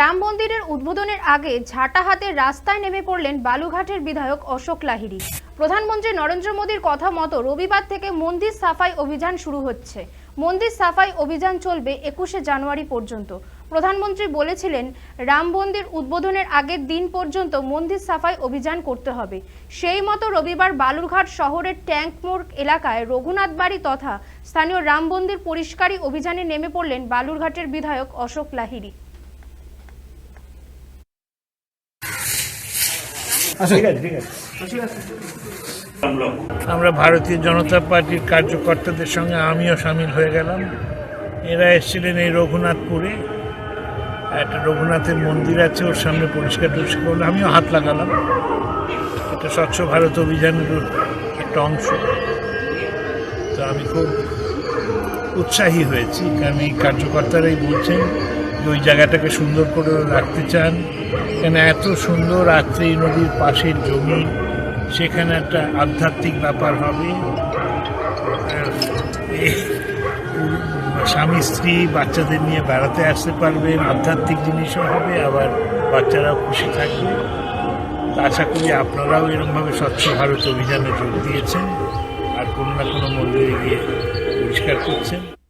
রাম মন্দিরের উদ্বোধনের আগে ঝাঁটা হাতে রাস্তায় নেমে পড়লেন বালুঘাটের বিধায়ক অশোক লাহিড়ী। প্রধানমন্ত্রী নরেন্দ্র মোদীর কথা মতো রবিবার থেকে মন্দির সাফাই অভিযান শুরু হচ্ছে। মন্দির সাফাই অভিযান চলবে একুশে জানুয়ারি পর্যন্ত। প্রধানমন্ত্রী বলেছিলেন, রাম মন্দির উদ্বোধনের আগের দিন পর্যন্ত মন্দির সাফাই অভিযান করতে হবে। সেই মতো রবিবার বালুরঘাট শহরের ট্যাঙ্ক মোড় এলাকায় রঘুনাথ বাড়ি তথা স্থানীয় রাম মন্দির পরিষ্কারী অভিযানে নেমে পড়লেন বালুরঘাটের বিধায়ক অশোক লাহিড়ী ঠিক আছে ঠিক আছে আমরা ভারতীয় জনতা পার্টির কার্যকর্তাদের সঙ্গে আমিও সামিল হয়ে গেলাম। এরা এসেছিলেন এই রঘুনাথপুরে। একটা রঘুনাথের মন্দির আছে, ওর সামনে পরিষ্কার টরিষ্কার করলে আমিও হাত লাগালাম। এটা স্বচ্ছ ভারত অভিযানের একটা অংশ। তো আমি খুব উৎসাহী হয়েছি, কারণ এই কার্যকর্তারাই বলছেন ওই জায়গাটাকে সুন্দর করে রাখতে চান। কেন এত সুন্দর আত্রেই নদীর পাশের জমি, সেখানে একটা আধ্যাত্মিক ব্যাপার হবে। স্বামী, স্ত্রী, বাচ্চাদের নিয়ে বেড়াতে আসতে পারবেন, আধ্যাত্মিক জিনিসও হবে, আবার বাচ্চারাও খুশি থাকবে। আশা করি আপনারাও এরকমভাবে স্বচ্ছ ভারত অভিযানে যোগ দিয়েছেন, আর কোনো না কোনো মন্দিরে গিয়ে পরিষ্কার করছেন।